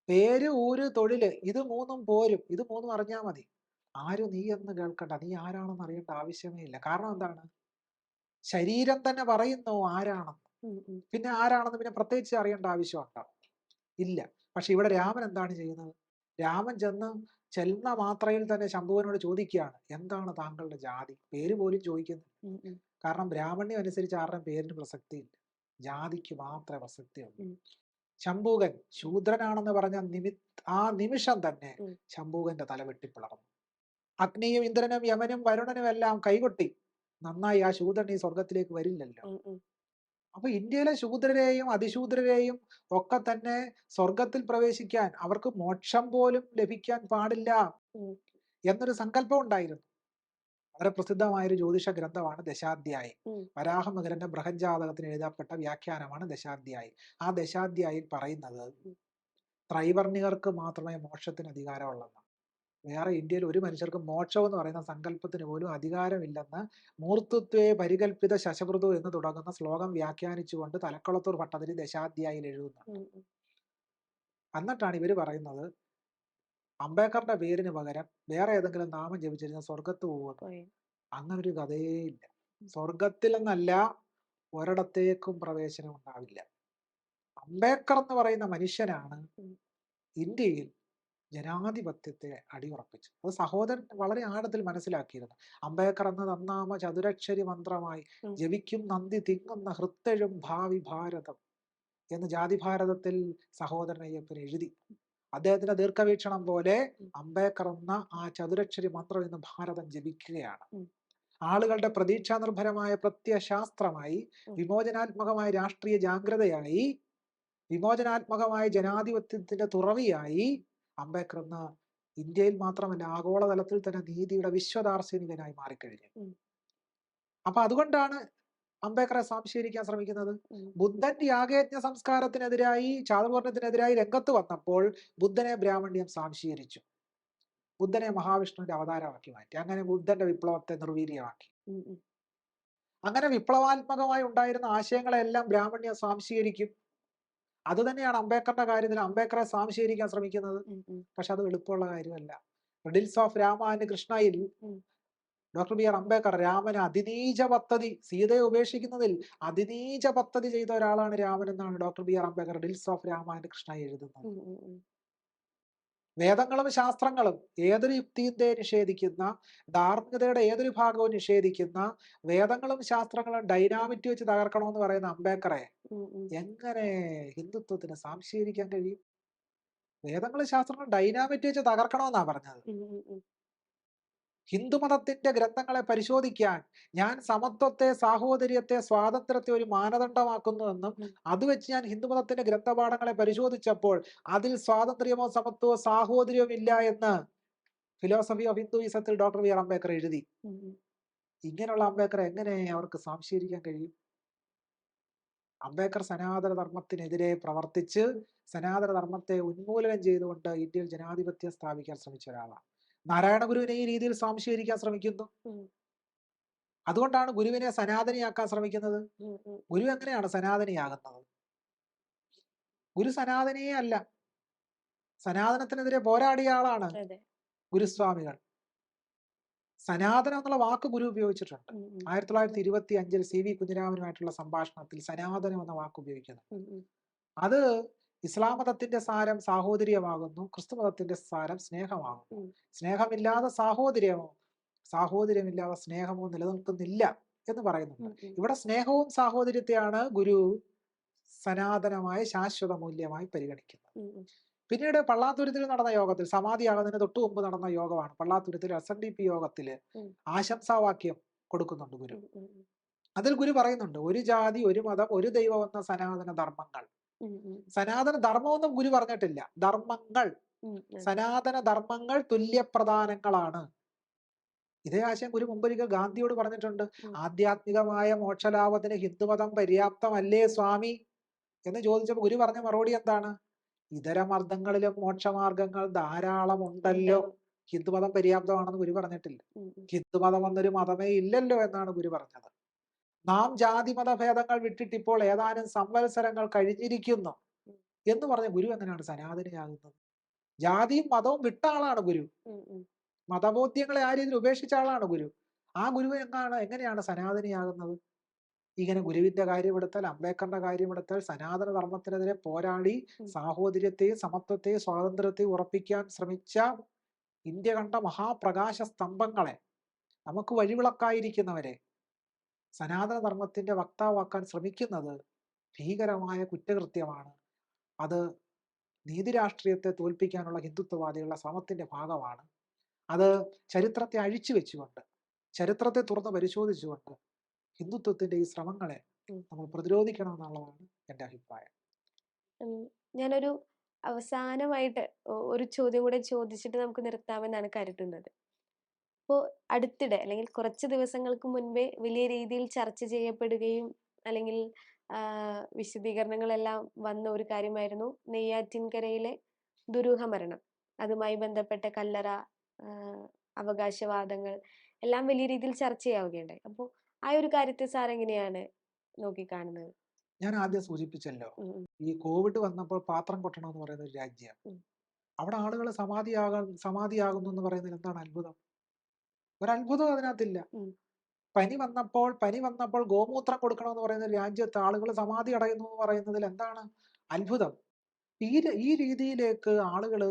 പേര് ഊര് തൊഴിൽ ഇത് മൂന്നും പോരും. ഇത് മൂന്നും അറിഞ്ഞാൽ മതി. ആരു നീ എന്ന് കേൾക്കണ്ട. നീ ആരാണെന്ന് അറിയേണ്ട ആവശ്യമേ ഇല്ല. കാരണം എന്താണ്? ശരീരം തന്നെ പറയുന്നു ആരാണെന്ന്. പിന്നെ ആരാണെന്ന് പിന്നെ പ്രത്യേകിച്ച് അറിയേണ്ട ആവശ്യമുണ്ടോ ഇല്ല. പക്ഷെ ഇവിടെ രാമൻ എന്താണ് ചെയ്യുന്നത്? രാമൻ ചെന്ന് ചെല്ലുന്ന മാത്രയിൽ തന്നെ ശംഭുവിനോട് ചോദിക്കുകയാണ് എന്താണ് താങ്കളുടെ ജാതി പേര് പോലും ചോദിക്കുന്നു. കാരണം ബ്രാഹ്മണ്യം അനുസരിച്ച് ആരുടെയും പേരിന് പ്രസക്തിയില്ല ജാതിക്ക് മാത്രമേ പ്രസക്തിയുള്ളൂ. ശംഭൂകൻ ശൂദ്രനാണെന്ന് പറഞ്ഞ നിമി ആ നിമിഷം തന്നെ. ശംഭൂകന്റെ തല വെട്ടിപ്പിളർന്നു അഗ്നിയും ഇന്ദ്രനും യമനും വരുണനും എല്ലാം കൈകൊട്ടി നന്നായി ആ ശൂദ്രൻ ഈ സ്വർഗത്തിലേക്ക് വരില്ലല്ലോ. അപ്പൊ ഇന്ത്യയിലെ ശൂദ്രരെയും അതിശൂദ്രരെയും ഒക്കെ തന്നെ സ്വർഗത്തിൽ പ്രവേശിക്കാൻ അവർക്ക് മോക്ഷം പോലും ലഭിക്കാൻ പാടില്ല എന്നൊരു സങ്കല്പം ഉണ്ടായിരുന്നു. വളരെ പ്രസിദ്ധമായൊരു ജ്യോതിഷ ഗ്രന്ഥമാണ് ദശാധ്യായി. വരാഹമകരന്റെ ബൃഹജാതകത്തിന് എഴുതപ്പെട്ട വ്യാഖ്യാനമാണ് ദശാധ്യായി. ആ ദശാധ്യായിൽ പറയുന്നത് ത്രൈവർണികർക്ക് മാത്രമേ മോക്ഷത്തിന് അധികാരമുള്ളെന്ന് വേറെ ഇന്ത്യയിൽ ഒരു മനുഷ്യർക്കും മോക്ഷം എന്ന് പറയുന്ന സങ്കല്പത്തിന് പോലും അധികാരമില്ലെന്ന് മൂർത്തത്വേ പരികൽപ്പിത ശശമൃതു എന്ന് തുടങ്ങുന്ന ശ്ലോകം വ്യാഖ്യാനിച്ചുകൊണ്ട് തലക്കുളത്തൂർ ഭട്ടതിരി ദശാധ്യായിൽ എഴുതുന്നു. എന്നിട്ടാണ് ഇവർ പറയുന്നത് അംബേദ്കറിന്റെ പേരിന് പകരം വേറെ ഏതെങ്കിലും നാമം ജപിച്ചിരുന്ന സ്വർഗത്ത് പോകുമെന്ന്. അങ്ങനെ ഒരു കഥയേ ഇല്ല സ്വർഗത്തിലെന്നല്ല ഒരിടത്തേക്കും പ്രവേശനം ഉണ്ടാവില്ല അംബേദ്കർ എന്ന് പറയുന്ന മനുഷ്യനാണ് ഇന്ത്യയിൽ ജനാധിപത്യത്തെ അടിയുറപ്പിച്ചു. അത് സഹോദരൻ വളരെ ആഴത്തിൽ മനസ്സിലാക്കിയിരുന്നു. അംബേദ്കർ എന്ന നന്നാമ ചതുരക്ഷരി മന്ത്രമായി ജവിക്കും ജപിക്കും നന്ദി തിങ്ങുന്ന ഹൃത്തഴും ഭാവി ഭാരതം എന്ന് ജാതി ഭാരതത്തിൽ സഹോദരൻ അയ്യപ്പൻ എഴുതി. അദ്ദേഹത്തിന്റെ ദീർഘവീക്ഷണം പോലെ. അംബേദ്കർ എന്ന ആ ചതുരക്ഷരി മന്ത്രം ഇന്ന് ഭാരതം ജപിക്കുകയാണ്. ആളുകളുടെ പ്രതീക്ഷാനിർഭരമായ നിർഭരമായ പ്രത്യശാസ്ത്രമായി വിമോചനാത്മകമായ രാഷ്ട്രീയ ജാഗ്രതയായി വിമോചനാത്മകമായ ജനാധിപത്യത്തിന്റെ തുറവിയായി അംബേദ്കർ എന്ന ഇന്ത്യയിൽ മാത്രമല്ല ആഗോളതലത്തിൽ തന്നെ നീതിയുടെ വിശ്വദാർശനികനായി മാറിക്കഴിഞ്ഞു. അപ്പൊ അതുകൊണ്ടാണ് അംബേദ്കറെ സ്വാംശീകരിക്കാൻ ശ്രമിക്കുന്നത്. ബുദ്ധന്റെ യാഗയജ്ഞ സംസ്കാരത്തിനെതിരായി ചാതുവർണത്തിനെതിരായി രംഗത്ത് വന്നപ്പോൾ ബുദ്ധനെ ബ്രാഹ്മണ്യം സംശീകരിച്ചു ബുദ്ധനെ മഹാവിഷ്ണുവിന്റെ അവതാരമാക്കി മാറ്റി. അങ്ങനെ ബുദ്ധന്റെ വിപ്ലവത്തെ നിർവീര്യമാക്കി. അങ്ങനെ വിപ്ലവാത്മകമായി ഉണ്ടായിരുന്ന ആശയങ്ങളെല്ലാം ബ്രാഹ്മണ്യം സ്വാംശീകരിക്കും അത് തന്നെയാണ് അംബേദ്കറിന്റെ കാര്യത്തിൽ അംബേദ്കറെ സ്വാംശീകരിക്കാൻ ശ്രമിക്കുന്നത്. പക്ഷെ അത് എളുപ്പമുള്ള കാര്യമല്ല റിഡിൽസ് ഓഫ് രാമ ആൻഡ് കൃഷ്ണയിൽ ഡോക്ടർ ബി ആർ അംബേദ്കർ രാമന് അതിനീച പദ്ധതി സീതയെ ഉപേക്ഷിക്കുന്നതിൽ അതിനീച പദ്ധതി ചെയ്ത ഒരാളാണ് രാമൻ എന്നാണ് doctor B R Ambedkar riddles of Rama and Krishna എഴുതുന്നത്. വേദങ്ങളും ശാസ്ത്രങ്ങളും ഏതൊരു യുക്തിയെ നിഷേധിക്കുന്ന ധാർമ്മികതയുടെ ഏതൊരു ഭാഗവും നിഷേധിക്കുന്ന വേദങ്ങളും ശാസ്ത്രങ്ങളും ഡൈനാമിറ്റ് വെച്ച് തകർക്കണമെന്ന് പറയുന്ന അംബേദ്കറെ. എങ്ങനെ ഹിന്ദുത്വത്തിന് സാംശീകരിക്കാൻ കഴിയും വേദങ്ങളും ശാസ്ത്രങ്ങളും ഡൈനാമിറ്റ് വെച്ച് തകർക്കണമെന്നാ പറഞ്ഞത്. ഹിന്ദുമതത്തിന്റെ ഗ്രന്ഥങ്ങളെ പരിശോധിക്കാൻ ഞാൻ സമത്വത്തെ സാഹോദര്യത്തെ സ്വാതന്ത്ര്യത്തെ ഒരു മാനദണ്ഡമാക്കുന്നുവെന്നും. അത് വെച്ച് ഞാൻ ഹിന്ദുമതത്തിന്റെ ഗ്രന്ഥപാഠങ്ങളെ പരിശോധിച്ചപ്പോൾ അതിൽ സ്വാതന്ത്ര്യമോ സമത്വമോ സാഹോദര്യവും ഇല്ല എന്ന് ഫിലോസഫി ഓഫ് ഹിന്ദുയിസത്തിൽ ഡോക്ടർ വി ആർ അംബേദ്കർ എഴുതി. ഇങ്ങനെയുള്ള അംബേദ്കർ എങ്ങനെ അവർക്ക് സംശീകരിക്കാൻ കഴിയും അംബേദ്കർ സനാതന ധർമ്മത്തിനെതിരെ പ്രവർത്തിച്ച് സനാതന ധർമ്മത്തെ ഉന്മൂലനം ചെയ്തുകൊണ്ട് ഇന്ത്യയിൽ ജനാധിപത്യം സ്ഥാപിക്കാൻ ശ്രമിച്ച ഒരാളാണ് നാരായണ ഗുരുവിനെ ഈ രീതിയിൽ സ്വാംശീകരിക്കാൻ ശ്രമിക്കുന്നു. അതുകൊണ്ടാണ് ഗുരുവിനെ സനാതനിയാക്കാൻ ശ്രമിക്കുന്നത്. ഗുരു എങ്ങനെയാണ് സനാതനിയാകുന്നത്? ഗുരു സനാതനിയെ അല്ല. സനാതനത്തിനെതിരെ പോരാടിയ ആളാണ് ഗുരുസ്വാമികൾ. സനാതനം എന്നുള്ള വാക്ക് ഗുരു ഉപയോഗിച്ചിട്ടുണ്ട്. ആയിരത്തി തൊള്ളായിരത്തി ഇരുപത്തി അഞ്ചിൽ സി വി കുഞ്ഞിരാമനുമായിട്ടുള്ള സംഭാഷണത്തിൽ സനാതനം എന്ന വാക്ക് ഉപയോഗിക്കുന്നു. അത് ഇസ്ലാം മതത്തിന്റെ സാരം സാഹോദര്യമാകുന്നു ക്രിസ്തു മതത്തിന്റെ സാരം സ്നേഹമാകുന്നു. സ്നേഹമില്ലാതെ സാഹോദര്യമോ സാഹോദര്യമില്ലാതെ സ്നേഹമോ നിലനിൽക്കുന്നില്ല എന്ന് പറയുന്നുണ്ട്. ഇവിടെ സ്നേഹവും സാഹോദര്യത്തെയാണ് ഗുരു സനാതനമായ ശാശ്വത മൂല്യമായി പരിഗണിക്കുന്നത്. പിന്നീട് പള്ളാത്തുരുത്തിൽ നടന്ന യോഗത്തിൽ സമാധിയാകുന്നതിന് തൊട്ടു മുമ്പ് നടന്ന യോഗമാണ് പള്ളാത്തുരുത്തിൽ എസ് എൻ ഡി പി യോഗത്തിൽ ആശംസാവാക്യം കൊടുക്കുന്നുണ്ട് ഗുരു. അതിൽ ഗുരു പറയുന്നുണ്ട് ഒരു ജാതി ഒരു മതം ഒരു ദൈവം എന്ന സനാതന ധർമ്മങ്ങൾ സനാതന ധർമ്മമൊന്നും ഗുരു പറഞ്ഞിട്ടില്ല. ധർമ്മങ്ങൾ സനാതന ധർമ്മങ്ങൾ തുല്യപ്രധാനങ്ങളാണ്. ഇതേ ആശയം ഗുരു മുമ്പൊരിക്കൽ ഗാന്ധിയോട് പറഞ്ഞിട്ടുണ്ട്. ആധ്യാത്മികമായ മോക്ഷലാഭത്തിന് ഹിന്ദുമതം പര്യാപ്തമല്ലേ സ്വാമി? എന്ന് ചോദിച്ചപ്പോൾ ഗുരു പറഞ്ഞ മറുപടി എന്താണ്? ഇതര മർദ്ദങ്ങളിലും മോക്ഷമാർഗങ്ങൾ ധാരാളം ഉണ്ടല്ലോ. ഹിന്ദുമതം പര്യാപ്തമാണെന്ന് ഗുരു പറഞ്ഞിട്ടില്ല. ഹിന്ദുമതം എന്നൊരു മതമേ ഇല്ലല്ലോ എന്നാണ് ഗുരു പറഞ്ഞത്. നാം ജാതി മതഭേദങ്ങൾ വിട്ടിട്ട് ഇപ്പോൾ ഏതാനും സംവത്സരങ്ങൾ കഴിഞ്ഞിരിക്കുന്നു. എന്ന് പറഞ്ഞ ഗുരു എങ്ങനെയാണ് സനാതനയാകുന്നത്? ജാതിയും മതവും വിട്ട ആളാണ് ഗുരു. മതബോധ്യങ്ങളെ ആ രീതിയിൽ ഉപേക്ഷിച്ച ആളാണ് ഗുരു. ആ ഗുരു എങ്ങാണ് എങ്ങനെയാണ് സനാതനിയാകുന്നത്? ഇങ്ങനെ ഗുരുവിന്റെ കാര്യമെടുത്താൽ അംബേദ്കറിന്റെ കാര്യമെടുത്താൽ സനാതന ധർമ്മത്തിനെതിരെ പോരാടി. സാഹോദര്യത്തെയും സമത്വത്തെയും സ്വാതന്ത്ര്യത്തെയും ഉറപ്പിക്കാൻ ശ്രമിച്ച ഇന്ത്യ കണ്ട മഹാപ്രകാശ സ്തംഭങ്ങളെ നമുക്ക് വഴിവിളക്കായിരിക്കുന്നവരെ സനാതന ധർമ്മത്തിന്റെ വക്താവാക്കാൻ ശ്രമിക്കുന്നത് ഭീകരമായ കുറ്റകൃത്യമാണ്. അത് നീതി രാഷ്ട്രീയത്തെ തോൽപ്പിക്കാനുള്ള ഹിന്ദുത്വവാദികളുടെ ശ്രമത്തിന്റെ ഭാഗമാണ്. അത് ചരിത്രത്തെ അഴിച്ചു വെച്ചുകൊണ്ട് ചരിത്രത്തെ തുറന്ന് പരിശോധിച്ചുകൊണ്ട് ഹിന്ദുത്വത്തിന്റെ ഈ ശ്രമങ്ങളെ നമ്മൾ പ്രതിരോധിക്കണം എന്നുള്ളതാണ് എന്റെ അഭിപ്രായം. ഞാനൊരു അവസാനമായിട്ട് ഒരു ചോദ്യം കൂടെ ചോദിച്ചിട്ട് നമുക്ക് നിർത്താമെന്നാണ് കരുതുന്നത്. ഇപ്പോൾ അടുത്തിടെ അല്ലെങ്കിൽ കുറച്ച് ദിവസങ്ങൾക്ക് മുൻപേ വലിയ രീതിയിൽ ചർച്ച ചെയ്യപ്പെടുകയും അല്ലെങ്കിൽ വിശദീകരണങ്ങളെല്ലാം വന്ന ഒരു കാര്യമായിരുന്നു നെയ്യാറ്റിൻകരയിലെ ദുരൂഹ മരണം അതുമായി ബന്ധപ്പെട്ട കല്ലറ അവകാശവാദങ്ങൾ എല്ലാം വലിയ രീതിയിൽ ചർച്ചയാവുകയുണ്ടായി. അപ്പോൾ ആ ഒരു കാര്യത്തെ സാർ എങ്ങനെയാണ് നോക്കിക്കാണുന്നത്? ഞാൻ ആദ്യം സൂചിപ്പിച്ചല്ലോ ഈ കോവിഡ് വന്നപ്പോൾ പാത്രം കൊട്ടണം എന്ന് പറയുന്ന ഒരു രാജ്യം. അവിടെ ആളുകൾ സമാധിയാകാൻ സമാധിയാകുന്നു എന്ന് പറയുന്നതിൽ എന്താണ് അത്ഭുതം? ഒരു അത്ഭുതം അതിനകത്തില്ല പനി വന്നപ്പോൾ പനി വന്നപ്പോൾ ഗോമൂത്രം കൊടുക്കണമെന്ന് പറയുന്ന രാജ്യത്ത് ആളുകൾ സമാധി അടയുന്നു എന്ന് പറയുന്നതിൽ എന്താണ് അത്ഭുതം. ഈ ഈ രീതിയിലേക്ക് ആളുകൾ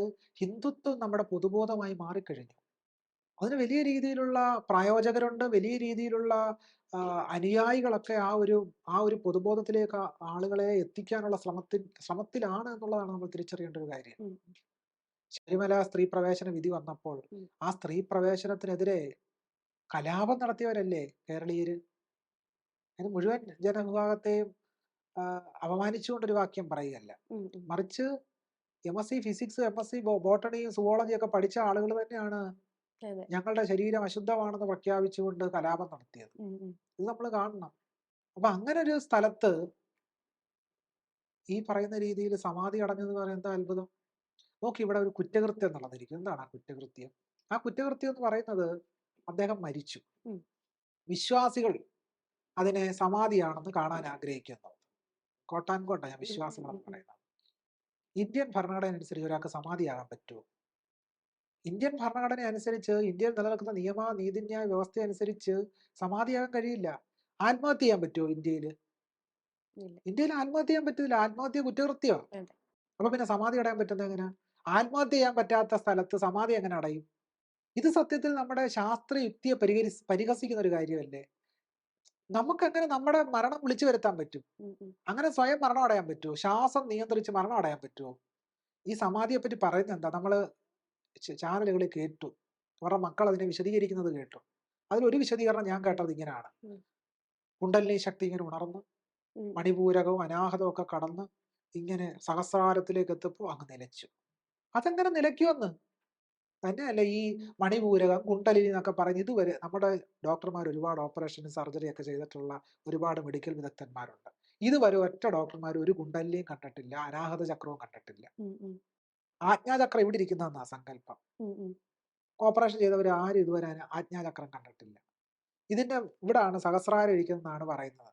ഹിന്ദുത്വം നമ്മുടെ പൊതുബോധമായി മാറിക്കഴിഞ്ഞു. അതിന് വലിയ രീതിയിലുള്ള പ്രായോജകരുണ്ട് വലിയ രീതിയിലുള്ള അനുയായികളൊക്കെ ആ ഒരു ആ ഒരു പൊതുബോധത്തിലേക്ക് ആളുകളെ എത്തിക്കാനുള്ള ശ്രമത്തിൽ ശ്രമത്തിലാണ് എന്നുള്ളതാണ് നമ്മൾ തിരിച്ചറിയേണ്ട ഒരു കാര്യം. ശബരിമല സ്ത്രീ പ്രവേശന വിധി വന്നപ്പോൾ ആ സ്ത്രീ പ്രവേശനത്തിനെതിരെ കലാപം നടത്തിയവരല്ലേ കേരളീയര്? അതിന് മുഴുവൻ ജനവിഭാഗത്തെയും അപമാനിച്ചുകൊണ്ടൊരു വാക്യം പറയുകയല്ല. മറിച്ച് M S C physics M S C ബോട്ടണിയും സുവോളജിയും ഒക്കെ പഠിച്ച ആളുകൾ തന്നെയാണ് ഞങ്ങളുടെ ശരീരം അശുദ്ധമാണെന്ന് പ്രഖ്യാപിച്ചുകൊണ്ട് കലാപം നടത്തിയത്. ഇത് നമ്മൾ കാണണം. അപ്പൊ അങ്ങനെ ഒരു സ്ഥലത്ത് ഈ പറയുന്ന രീതിയിൽ സമാധി അടഞ്ഞെന്ന് പറയുന്നത് അത്ഭുതം? നോക്കി ഇവിടെ ഒരു കുറ്റകൃത്യം നടന്നിരിക്കും എന്താണ് ആ കുറ്റകൃത്യം? ആ കുറ്റകൃത്യം എന്ന് പറയുന്നത് അദ്ദേഹം മരിച്ചു. വിശ്വാസികൾ അതിനെ സമാധിയാണെന്ന് കാണാൻ ആഗ്രഹിക്കുന്നു. കോട്ടാൻകോട്ട ഞാൻ വിശ്വാസികളെന്ന്. പറയുന്നത്. ഇന്ത്യൻ ഭരണഘടന അനുസരിച്ച് ഒരാൾക്ക് സമാധിയാകാൻ പറ്റുമോ? ഇന്ത്യൻ ഭരണഘടന അനുസരിച്ച് ഇന്ത്യയിൽ നിലനിൽക്കുന്ന നിയമ നീതിന്യായ വ്യവസ്ഥ അനുസരിച്ച് സമാധിയാകാൻ കഴിയില്ല. ആത്മഹത്യ ചെയ്യാൻ പറ്റുമോ ഇന്ത്യയിൽ? ഇന്ത്യയിൽ ആത്മഹത്യ ചെയ്യാൻ പറ്റില്ല ആത്മഹത്യ കുറ്റകൃത്യമാണ്. അപ്പൊ പിന്നെ സമാധി അടയാൻ പറ്റുന്നത് എങ്ങനെ? ആത്മഹത്യ ചെയ്യാൻ പറ്റാത്ത സ്ഥലത്ത് സമാധി എങ്ങനെ അടയും? ഇത് സത്യത്തിൽ നമ്മുടെ ശാസ്ത്ര യുക്തിയെ പരിഹരി പരിഹസിക്കുന്ന ഒരു കാര്യമല്ലേ? നമുക്ക് അങ്ങനെ നമ്മുടെ മരണം വിളിച്ചു വരുത്താൻ പറ്റും. അങ്ങനെ സ്വയം മരണം അടയാൻ പറ്റുമോ ശ്വാസം നിയന്ത്രിച്ച് മരണം അടയാൻ പറ്റുമോ ഈ സമാധിയെ പറ്റി പറയുന്നത് എന്താ നമ്മൾ ചാനലുകളിൽ കേട്ടു. അവരുടെ മക്കൾ അതിനെ വിശദീകരിക്കുന്നത് കേട്ടു. അതിലൊരു വിശദീകരണം ഞാൻ കേട്ടത് ഇങ്ങനെയാണ്. കുണ്ടലിനി ശക്തി ഇങ്ങനെ ഉണർന്ന്. മണിപൂരകവും അനാഹതവും ഒക്കെ കടന്ന് ഇങ്ങനെ സഹസ്രാരത്തിലേക്ക് എത്തപ്പോൾ അങ്ങ് നിലച്ചു. അതെങ്ങനെ വന്ന്. തന്നെയല്ല ഈ മണിപൂരകം കുണ്ടലിനി എന്നൊക്കെ പറഞ്ഞ് ഇതുവരെ നമ്മുടെ ഡോക്ടർമാർ ഒരുപാട് ഓപ്പറേഷനും സർജറിയൊക്കെ ചെയ്തിട്ടുള്ള ഒരുപാട് മെഡിക്കൽ വിദഗ്ധന്മാരുണ്ട്. ഇതുവരെ ഒറ്റ ഡോക്ടർമാർ ഒരു കുണ്ടലിനെയും കണ്ടിട്ടില്ല അനാഹത ചക്രവും കണ്ടിട്ടില്ല. ആജ്ഞാചക്രം ഇവിടെ ഇരിക്കുന്നതെന്നാ സങ്കല്പം. ഓപ്പറേഷൻ ചെയ്തവർ ആരും ഇതുവരെ ആജ്ഞാചക്രം കണ്ടിട്ടില്ല. ഇതിന്റെ ഇവിടാണ് സഹസ്രാരം ഇരിക്കുന്നതെന്നാണ് പറയുന്നത്.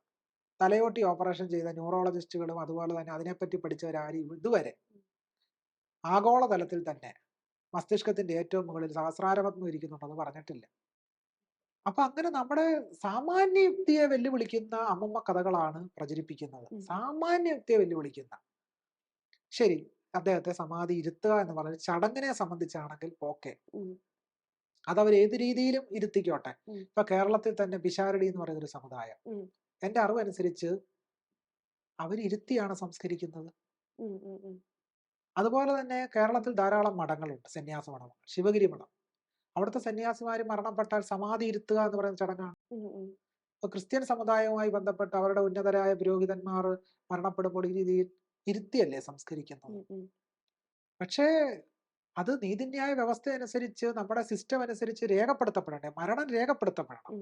തലയോട്ടി ഓപ്പറേഷൻ ചെയ്ത ന്യൂറോളജിസ്റ്റുകളും അതുപോലെ തന്നെ അതിനെപ്പറ്റി പഠിച്ചവരാരും ഇതുവരെ ആഗോളതലത്തിൽ തന്നെ മസ്തിഷ്കത്തിന്റെ ഏറ്റവും മുകളിൽ സഹസ്രാരപത്മം ഇരിക്കുന്നുണ്ടെന്ന് പറഞ്ഞിട്ടില്ല അപ്പൊ അങ്ങനെ നമ്മുടെ സാമാന്യ യുക്തിയെ വെല്ലുവിളിക്കുന്ന അമ്മമ്മ കഥകളാണ് പ്രചരിപ്പിക്കുന്നത്. സാമാന്യ യുക്തിയെ വെല്ലുവിളിക്കുന്ന ശരി അദ്ദേഹത്തെ സമാധി ഇരുത്തുക എന്ന് പറഞ്ഞ ചടങ്ങിനെ സംബന്ധിച്ചാണെങ്കിൽ ഓക്കെ. അതവർ ഏത് രീതിയിലും ഇരുത്തിക്കോട്ടെ. ഇപ്പൊ കേരളത്തിൽ തന്നെ പിശാരടി എന്ന് പറയുന്ന ഒരു സമുദായം. എന്റെ അറിവനുസരിച്ച് അവരിരുത്തിയാണ് സംസ്കരിക്കുന്നത്. അതുപോലെ തന്നെ കേരളത്തിൽ ധാരാളം മഠങ്ങളുണ്ട്. സന്യാസ മഠങ്ങൾ ശിവഗിരി മഠം. അവിടുത്തെ സന്യാസിമാർ മരണപ്പെട്ടാൽ സമാധി ഇരുത്തുക എന്ന് പറയുന്ന ചടങ്ങാണ്. ഇപ്പൊ ക്രിസ്ത്യൻ സമുദായവുമായി ബന്ധപ്പെട്ട് അവരുടെ ഉന്നതരായ പുരോഹിതന്മാർ മരണപ്പെടുമ്പോൾ ഈ രീതിയിൽ ഇരുത്തിയല്ലേ സംസ്കരിക്കുന്നത്. പക്ഷേ അത് നീതിന്യായ വ്യവസ്ഥ അനുസരിച്ച് നമ്മുടെ സിസ്റ്റം അനുസരിച്ച് രേഖപ്പെടുത്തപ്പെടണ്ടേ? മരണം രേഖപ്പെടുത്തപ്പെടണം.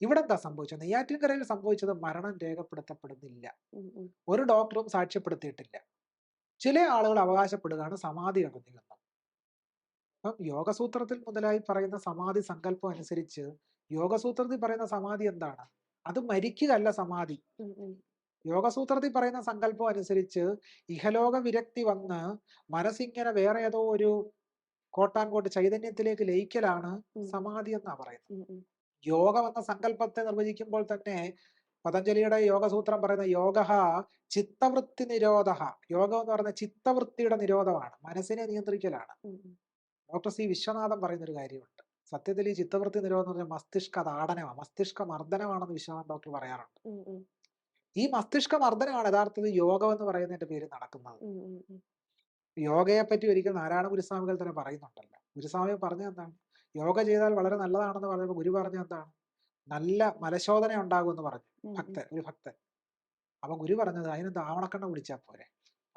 ഇവിടെ എന്താ സംഭവിച്ചത്? നെയ്യാറ്റിൻകരയിൽ സംഭവിച്ചത് മരണം രേഖപ്പെടുത്തപ്പെടുന്നില്ല. ഒരു ഡോക്ടറും സാക്ഷ്യപ്പെടുത്തിയിട്ടില്ല. ചില ആളുകൾ അവകാശപ്പെടുകയാണ് സമാധി എന്ന് അപ്പം യോഗസൂത്രത്തിൽ മുതലായി പറയുന്ന സമാധി സങ്കല്പം അനുസരിച്ച് യോഗസൂത്രത്തിൽ പറയുന്ന സമാധി എന്താണ് അത് മരിക്കുകയല്ല സമാധി. യോഗസൂത്രത്തിൽ പറയുന്ന സങ്കല്പം അനുസരിച്ച് ഇഹലോക വിരക്തി വന്ന് മനസ്സിങ്ങനെ വേറെ ഏതോ ഒരു കോട്ടാൻകോട്ട് ചൈതന്യത്തിലേക്ക് ലയിക്കലാണ്. സമാധി എന്നാ പറയുന്നത്. യോഗം എന്ന സങ്കല്പത്തെ നിർവചിക്കുമ്പോൾ തന്നെ പതഞ്ജലിയുടെ യോഗസൂത്രം പറയുന്ന യോഗ ചിത്തവൃത്തി നിരോധ യോഗം എന്ന് പറയുന്ന ചിത്തവൃത്തിയുടെ നിരോധമാണ്. മനസ്സിനെ നിയന്ത്രിക്കലാണ്. ഡോക്ടർ സി വിശ്വനാഥൻ പറയുന്ന ഒരു കാര്യമുണ്ട്. സത്യത്തിൽ ഈ ചിത്തവൃത്തി നിരോധം എന്ന് പറഞ്ഞാൽ മസ്തിഷ്ക താടനമാണ് മസ്തിഷ്ക മർദ്ദനമാണെന്ന് വിശ്വനാഥൻ ഡോക്ടർ പറയാറുണ്ട്. ഈ മസ്തിഷ്ക മർദ്ദനമാണ് യഥാർത്ഥത്തിൽ യോഗം എന്ന് പറയുന്നതിന്റെ പേര് നടക്കുന്നത്. യോഗയെ പറ്റി ഒരിക്കൽ നാരായണ ഗുരുസ്വാമികൾ തന്നെ പറയുന്നുണ്ടല്ലോ. ഗുരുസ്വാമി പറഞ്ഞത് എന്താണ്? യോഗ ചെയ്താൽ വളരെ നല്ലതാണെന്ന് പറഞ്ഞപ്പോൾ ഗുരു പറഞ്ഞത് എന്താണ്? നല്ല മലശോധന ഉണ്ടാകും എന്ന് പറഞ്ഞു. ഭക്തൻ ഒരു ഭക്തൻ. അപ്പൊ ഗുരു പറഞ്ഞത് അതിന് ദാവണക്കണ്ണ കുടിച്ചാൽ പോരെ.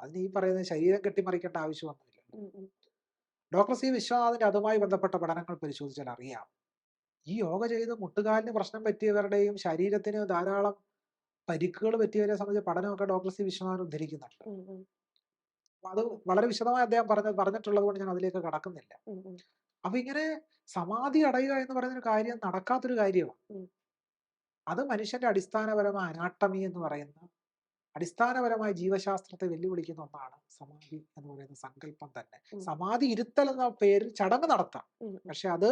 അതിന് ഈ പറയുന്നത് ശരീരം കെട്ടിമറിക്കേണ്ട ആവശ്യമൊന്നുമില്ല. Doctor C. വിശ്വനാഥിന്റെ അതുമായി ബന്ധപ്പെട്ട പഠനങ്ങൾ പരിശോധിച്ചാൽ അറിയാം. ഈ യോഗ ചെയ്ത് മുട്ടുകാലിന് പ്രശ്നം പറ്റിയവരുടെയും ശരീരത്തിന് ധാരാളം പരിക്കുകൾ പറ്റിയവരെ സംബന്ധിച്ച പഠനമൊക്കെ ഡോക്ടർ സി. വിശ്വനാഥൻ ഉദ്ധരിക്കുന്നുണ്ട്. അത് വളരെ വിശദമായി അദ്ദേഹം പറഞ്ഞ പറഞ്ഞിട്ടുള്ളത് കൊണ്ട് ഞാൻ അതിലേക്ക് കടക്കുന്നില്ല. അപ്പൊ ഇങ്ങനെ സമാധി അടയുക എന്ന് പറയുന്ന ഒരു കാര്യം നടക്കാത്തൊരു കാര്യമാണ് അത് മനുഷ്യന്റെ അടിസ്ഥാനപരമായ അനാട്ടമി എന്ന് പറയുന്ന അടിസ്ഥാനപരമായ ജീവശാസ്ത്രത്തെ വെല്ലുവിളിക്കുന്ന ഒന്നാണ് സമാധി എന്ന് പറയുന്ന സങ്കല്പം തന്നെ. സമാധി ഇരുത്തൽ എന്ന പേരിൽ ചടങ്ങ് നടത്താം. പക്ഷെ അത്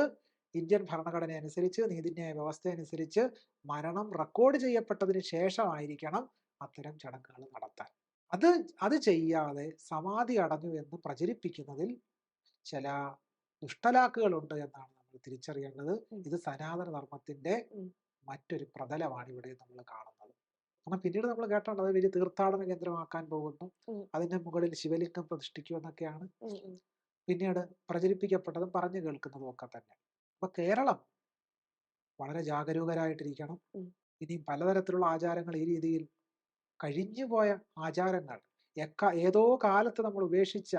ഇന്ത്യൻ ഭരണഘടന അനുസരിച്ച് നീതിന്യായ വ്യവസ്ഥ അനുസരിച്ച് മരണം റെക്കോർഡ് ചെയ്യപ്പെട്ടതിന് ശേഷമായിരിക്കണം അത്തരം ചടങ്ങുകൾ നടത്താൻ. അത് അത് ചെയ്യാതെ സമാധി അടഞ്ഞു എന്ന് പ്രചരിപ്പിക്കുന്നതിൽ ചില ദുഷ്ടലാക്കുകളുണ്ട് എന്നാണ് നമ്മൾ തിരിച്ചറിയേണ്ടത്. ഇത് സനാതന ധർമ്മത്തിന്റെ മറ്റൊരു പ്രതലമാണ് ഇവിടെ നമ്മൾ കാണുന്നത്. കാരണം പിന്നീട് നമ്മൾ കേട്ടാണ് അത് വലിയ തീർത്ഥാടന കേന്ദ്രമാക്കാൻ പോകുന്നു. അതിന്റെ മുകളിൽ ശിവലിംഗം പ്രതിഷ്ഠിക്കും എന്നൊക്കെയാണ്. ഉം ഉം. പിന്നീട് പ്രചരിപ്പിക്കപ്പെട്ടതും പറഞ്ഞു കേൾക്കുന്നതും ഒക്കെ തന്നെ. അപ്പൊ കേരളം വളരെ ജാഗരൂകരായിട്ടിരിക്കണം. ഇനിയും ഇനി പലതരത്തിലുള്ള ആചാരങ്ങൾ ഈ രീതിയിൽ കഴിഞ്ഞുപോയ ആചാരങ്ങൾ എക്ക ഏതോ കാലത്ത് നമ്മൾ ഉപേക്ഷിച്ച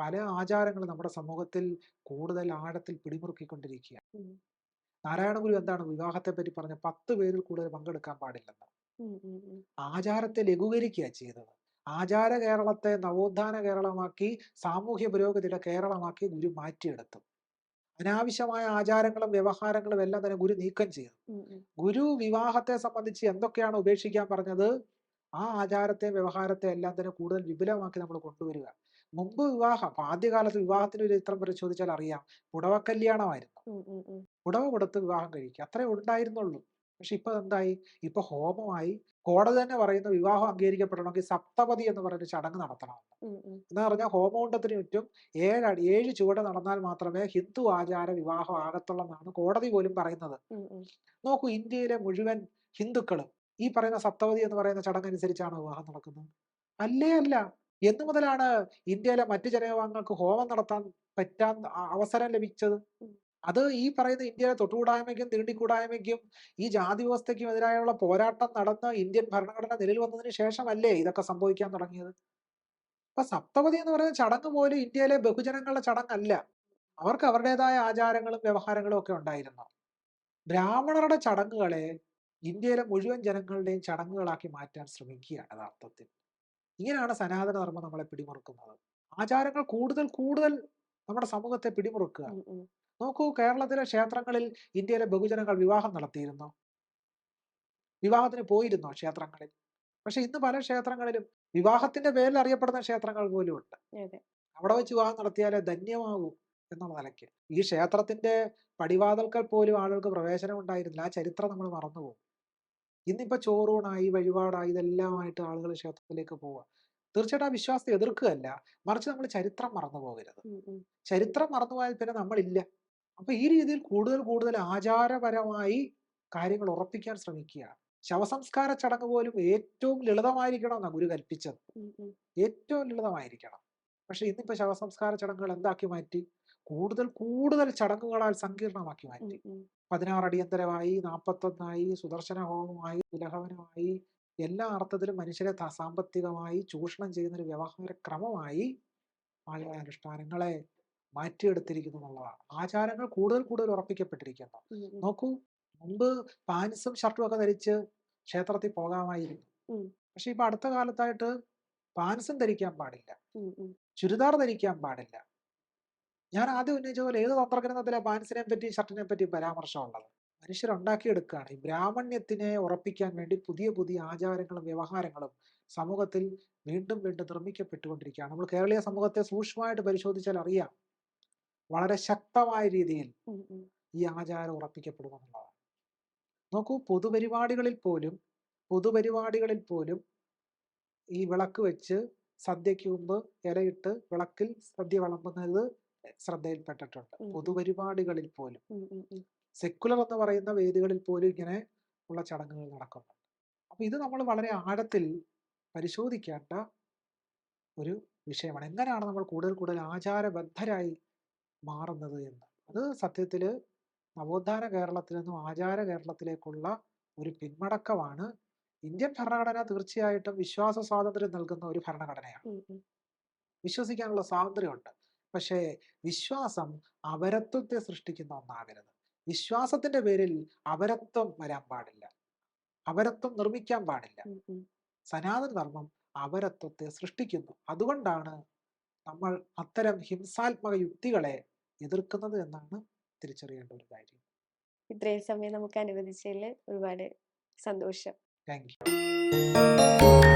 പല ആചാരങ്ങളും നമ്മുടെ സമൂഹത്തിൽ കൂടുതൽ ആഴത്തിൽ പിടിമുറുക്കിക്കൊണ്ടിരിക്കുക നാരായണഗുരു നാരായണ ഗുരു എന്താണ് വിവാഹത്തെ പറ്റി പറഞ്ഞ പത്ത് പേരിൽ കൂടുതൽ പങ്കെടുക്കാൻ പാടില്ലെന്ന്. ആചാരത്തെ ലഘൂകരിക്കുക ചെയ്തത്. ആചാര കേരളത്തെ നവോത്ഥാന കേരളമാക്കി സാമൂഹ്യ പുരോഗതിയുടെ കേരളമാക്കി ഗുരു മാറ്റിയെടുത്തു. അനാവശ്യമായ ആചാരങ്ങളും വ്യവഹാരങ്ങളും എല്ലാം തന്നെ ഗുരു നീക്കം ചെയ്തു. ഗുരു വിവാഹത്തെ സംബന്ധിച്ച് എന്തൊക്കെയാണ് ഉപേക്ഷിക്കാൻ പറഞ്ഞത്? ആ ആചാരത്തെ വ്യവഹാരത്തെ എല്ലാം തന്നെ കൂടുതൽ വിപുലമാക്കി നമ്മൾ കൊണ്ടുവരിക. മുമ്പ് വിവാഹം ആദ്യകാലത്ത് വിവാഹത്തിന്റെ ഒരു ചിത്രം പരിശോധിച്ചാൽ അറിയാം. പുടവ കല്യാണമായിരുന്നു. പുടവ കൊടുത്ത് വിവാഹം കഴിക്കുക. അത്രേ ഉണ്ടായിരുന്നുള്ളൂ. പക്ഷെ ഇപ്പൊ എന്തായി ഇപ്പൊ ഹോമമായി. കോടതി തന്നെ പറയുന്ന വിവാഹം അംഗീകരിക്കപ്പെടണമെങ്കിൽ സപ്തപതി എന്ന് പറയുന്ന ചടങ്ങ് നടത്തണമെന്ന് ഉം. എന്ന് പറഞ്ഞാൽ ഹോമകുണ്ടത്തിന് ചുറ്റും ഏഴ് ഏഴ് ചുവട് നടന്നാൽ മാത്രമേ ഹിന്ദു ആചാര വിവാഹം ആകത്തുള്ളൂ എന്നാണ് കോടതി പോലും പറയുന്നത്. നോക്കൂ ഇന്ത്യയിലെ മുഴുവൻ ഹിന്ദുക്കളും ഈ പറയുന്ന സപ്തപതി എന്ന് പറയുന്ന ചടങ്ങ് അനുസരിച്ചാണ് വിവാഹം നടക്കുന്നത്. അല്ലേ അല്ല. എന്നു മുതലാണ് ഇന്ത്യയിലെ മറ്റു ജനവിഭാഗങ്ങൾക്ക് ഹോമം നടത്താൻ പറ്റാൻ അവസരം ലഭിച്ചത്. അത് ഈ പറയുന്ന ഇന്ത്യയിലെ തൊട്ടുകൂടായ്മയ്ക്കും തീണ്ടിക്കൂടായ്മയ്ക്കും ഈ ജാതി വ്യവസ്ഥയ്ക്കും എതിരായുള്ള പോരാട്ടം നടന്ന ഇന്ത്യൻ ഭരണഘടന നിലയിൽ വന്നതിന് ശേഷമല്ലേ ഇതൊക്കെ സംഭവിക്കാൻ തുടങ്ങിയത്? അപ്പൊ സപ്തപതി എന്ന് പറയുന്ന ചടങ്ങ് പോലും ഇന്ത്യയിലെ ബഹുജനങ്ങളുടെ ചടങ്ങല്ല. അവർക്ക് അവരുടേതായ ആചാരങ്ങളും വ്യവഹാരങ്ങളും ഒക്കെ ഉണ്ടായിരുന്നു. ബ്രാഹ്മണരുടെ ചടങ്ങുകളെ ഇന്ത്യയിലെ മുഴുവൻ ജനങ്ങളുടെയും ചടങ്ങുകളാക്കി മാറ്റാൻ ശ്രമിക്കുകയാണ് യഥാർത്ഥത്തിൽ. ഇങ്ങനെയാണ് സനാതന ധർമ്മം നമ്മളെ പിടിമുറുക്കുന്നത്. ആചാരങ്ങൾ കൂടുതൽ കൂടുതൽ നമ്മുടെ സമൂഹത്തെ പിടിമുറുക്കുക. നോക്കൂ കേരളത്തിലെ ക്ഷേത്രങ്ങളിൽ ഇന്ത്യയിലെ ബഹുജനങ്ങൾ വിവാഹം നടത്തിയിരുന്നു. വിവാഹത്തിന് പോയിരുന്നു ക്ഷേത്രങ്ങളിൽ. പക്ഷെ ഇന്ന് പല ക്ഷേത്രങ്ങളിലും വിവാഹത്തിന്റെ പേരിൽ അറിയപ്പെടുന്ന ക്ഷേത്രങ്ങൾ പോലും ഉണ്ട്. അവിടെ വെച്ച് വിവാഹം നടത്തിയാലേ ധന്യമാകൂ എന്നുള്ള നിലയ്ക്ക്. ഈ ക്ഷേത്രത്തിന്റെ പടിവാതിൽക്കൽ പോലും ആളുകൾക്ക് പ്രവേശനം ഉണ്ടായിരുന്നില്ല. ആ ചരിത്രം നമ്മൾ മറന്നുപോകും. ഇന്നിപ്പോ ചോറൂണായി വഴിപാടായി ഇതെല്ലാമായിട്ട് ആളുകൾ ക്ഷേത്രത്തിലേക്ക് പോവുക തീർച്ചയായിട്ടും ആ വിശ്വാസത്തെ എതിർക്കുകയല്ല. മറിച്ച് നമ്മൾ ചരിത്രം മറന്നു പോകരുത്. ചരിത്രം മറന്നു ചരിത്രം മറന്നുപോയാൽ പിന്നെ നമ്മളില്ല. അപ്പൊ ഈ രീതിയിൽ കൂടുതൽ കൂടുതൽ ആചാരപരമായി കാര്യങ്ങൾ ഉറപ്പിക്കാൻ ശ്രമിക്കുക ശവസംസ്കാര ചടങ്ങ് പോലും ഏറ്റവും ലളിതമായിരിക്കണം എന്നാണ് ഗുരു കൽപ്പിച്ചത്. ഏറ്റവും ലളിതമായിരിക്കണം. പക്ഷെ ഇന്നിപ്പോ ശവസംസ്കാര ചടങ്ങുകൾ എന്താക്കി മാറ്റി? കൂടുതൽ കൂടുതൽ ചടങ്ങുകളാൽ സങ്കീർണമാക്കി മാറ്റി. പതിനാറ് അടിയന്തരമായി നാൽപ്പത്തൊന്നായി സുദർശന ഹോമമായി വിലഹവനമായി എല്ലാ അർത്ഥത്തിലും മനുഷ്യരെ സാമ്പത്തികമായി ചൂഷണം ചെയ്യുന്ന ഒരു വ്യവഹാര ക്രമമായി ആചാരാനുഷ്ഠാനങ്ങളെ മാറ്റിയെടുത്തിരിക്കുന്നു എന്നുള്ളതാണ് ആചാരങ്ങൾ കൂടുതൽ കൂടുതൽ ഉറപ്പിക്കപ്പെട്ടിരിക്കുന്നു. നോക്കൂ മുമ്പ് പാൻസും ഷർട്ടും ഒക്കെ ധരിച്ച് ക്ഷേത്രത്തിൽ പോകാമായിരുന്നു. പക്ഷെ ഇപ്പൊ അടുത്ത കാലത്തായിട്ട് പാൻസും ധരിക്കാൻ പാടില്ല. ചുരിദാർ ധരിക്കാൻ പാടില്ല ഞാൻ ആദ്യം ഉന്നയിച്ച പോലെ ഏത് തന്ത്രഗ്രന്ഥത്തിലെ പാൻസിനെ പറ്റി ഷർട്ടിനെ പറ്റി പരാമർശമുള്ളത്? മനുഷ്യരുണ്ടാക്കിയെടുക്കുകയാണ്. ഈ ബ്രാഹ്മണ്യത്തിനെ ഉറപ്പിക്കാൻ വേണ്ടി പുതിയ പുതിയ ആചാരങ്ങളും വ്യവഹാരങ്ങളും സമൂഹത്തിൽ വീണ്ടും വീണ്ടും നിർമ്മിക്കപ്പെട്ടുകൊണ്ടിരിക്കുകയാണ്. നമ്മൾ കേരളീയ സമൂഹത്തെ സൂക്ഷ്മമായിട്ട് പരിശോധിച്ചാൽ അറിയാം. വളരെ ശക്തമായ രീതിയിൽ. ഈ ആചാരം ഉറപ്പിക്കപ്പെടുമെന്നുള്ളതാണ് നോക്കൂ പൊതുപരിപാടികളിൽ പോലും പൊതുപരിപാടികളിൽ പോലും ഈ വിളക്ക് വെച്ച് സദ്യക്ക് മുമ്പ് ഇലയിട്ട് വിളക്കിൽ സദ്യ വിളമ്പുന്നത് ശ്രദ്ധയിൽപ്പെട്ടിട്ടുണ്ട്. പൊതുപരിപാടികളിൽ പോലും. സെക്കുലർ എന്ന് പറയുന്ന വേദികളിൽ പോലും ഇങ്ങനെ ഉള്ള ചടങ്ങുകൾ നടക്കുന്നുണ്ട്. അപ്പൊ ഇത് നമ്മൾ വളരെ ആഴത്തിൽ പരിശോധിക്കേണ്ട ഒരു വിഷയമാണ്. എങ്ങനെയാണ് നമ്മൾ കൂടുതൽ കൂടുതൽ ആചാരബദ്ധരായി മാറുന്നത് എന്ന്? അത് സത്യത്തിൽ നവോത്ഥാന കേരളത്തിൽ നിന്നും ആചാര കേരളത്തിലേക്കുള്ള ഒരു പിന്മടക്കമാണ് ഇന്ത്യൻ ഭരണഘടന തീർച്ചയായിട്ടും വിശ്വാസ സ്വാതന്ത്ര്യം നൽകുന്ന ഒരു ഭരണഘടനയാണ്. വിശ്വസിക്കാനുള്ള സ്വാതന്ത്ര്യമുണ്ട്. പക്ഷേ വിശ്വാസം അപരത്വത്തെ സൃഷ്ടിക്കുന്ന ഒന്നാകരുത്. വിശ്വാസത്തിന്റെ പേരിൽ അപരത്വം വരാൻ പാടില്ല. അപരത്വം നിർമ്മിക്കാൻ പാടില്ല. സനാതന ധർമ്മം അപരത്വത്തെ സൃഷ്ടിക്കുന്നു. അതുകൊണ്ടാണ് നമ്മൾ അത്തരം ഹിംസാത്മക യുക്തികളെ എതിർക്കുന്നത് എന്നാണ് തിരിച്ചറിയേണ്ട ഒരു കാര്യം. ഇത്രയും സമയം നമുക്ക് അനുവദിച്ചതിൽ ഒരുപാട് സന്തോഷം. Thank you.